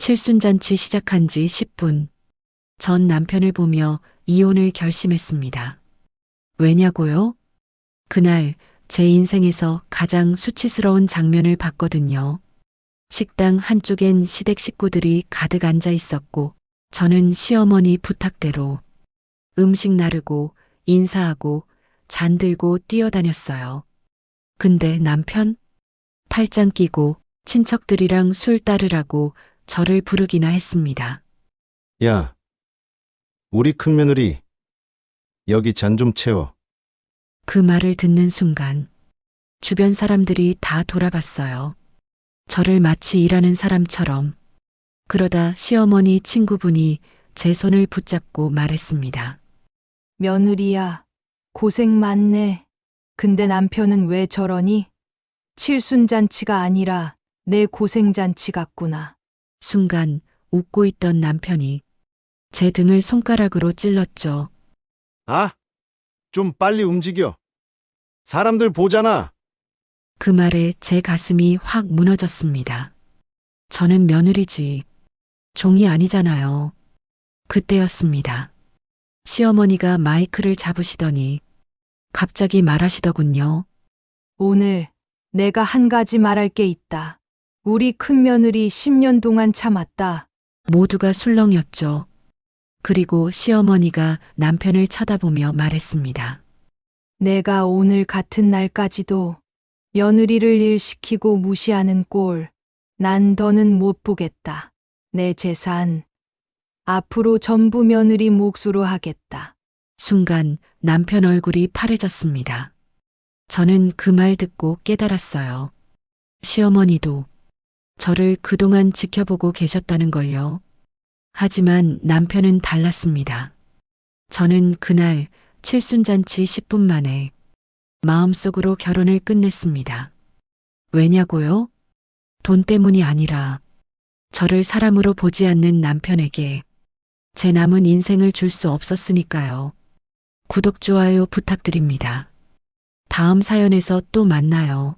칠순잔치 시작한 지 10분. 전 남편을 보며 이혼을 결심했습니다. 왜냐고요? 그날 제 인생에서 가장 수치스러운 장면을 봤거든요. 식당 한쪽엔 시댁 식구들이 가득 앉아 있었고, 저는 시어머니 부탁대로 음식 나르고 인사하고 잔 들고 뛰어다녔어요. 근데 남편? 팔짱 끼고 친척들이랑 술 따르라고 저를 부르기나 했습니다. 야, 우리 큰 며느리, 여기 잔 좀 채워. 그 말을 듣는 순간 주변 사람들이 다 돌아봤어요. 저를 마치 일하는 사람처럼 그러다 시어머니 친구분이 제 손을 붙잡고 말했습니다. 며느리야, 고생 많네. 근데 남편은 왜 저러니? 칠순잔치가 아니라 내 고생잔치 같구나. 순간 웃고 있던 남편이 제 등을 손가락으로 찔렀죠. 아, 좀 빨리 움직여. 사람들 보잖아. 그 말에 제 가슴이 확 무너졌습니다. 저는 며느리지. 종이 아니잖아요. 그때였습니다. 시어머니가 마이크를 잡으시더니 갑자기 말하시더군요. 오늘 내가 한 가지 말할 게 있다. 우리 큰 며느리 10년 동안 참았다. 모두가 술렁였죠. 그리고 시어머니가 남편을 쳐다보며 말했습니다. 내가 오늘 같은 날까지도 며느리를 일시키고 무시하는 꼴, 난 더는 못 보겠다. 내 재산, 앞으로 전부 며느리 몫으로 하겠다. 순간 남편 얼굴이 파래졌습니다. 저는 그 말 듣고 깨달았어요. 시어머니도 저를 그동안 지켜보고 계셨다는 걸요. 하지만 남편은 달랐습니다. 저는 그날 칠순잔치 10분 만에 마음속으로 결혼을 끝냈습니다. 왜냐고요? 돈 때문이 아니라 저를 사람으로 보지 않는 남편에게 제 남은 인생을 줄 수 없었으니까요. 구독, 좋아요 부탁드립니다. 다음 사연에서 또 만나요.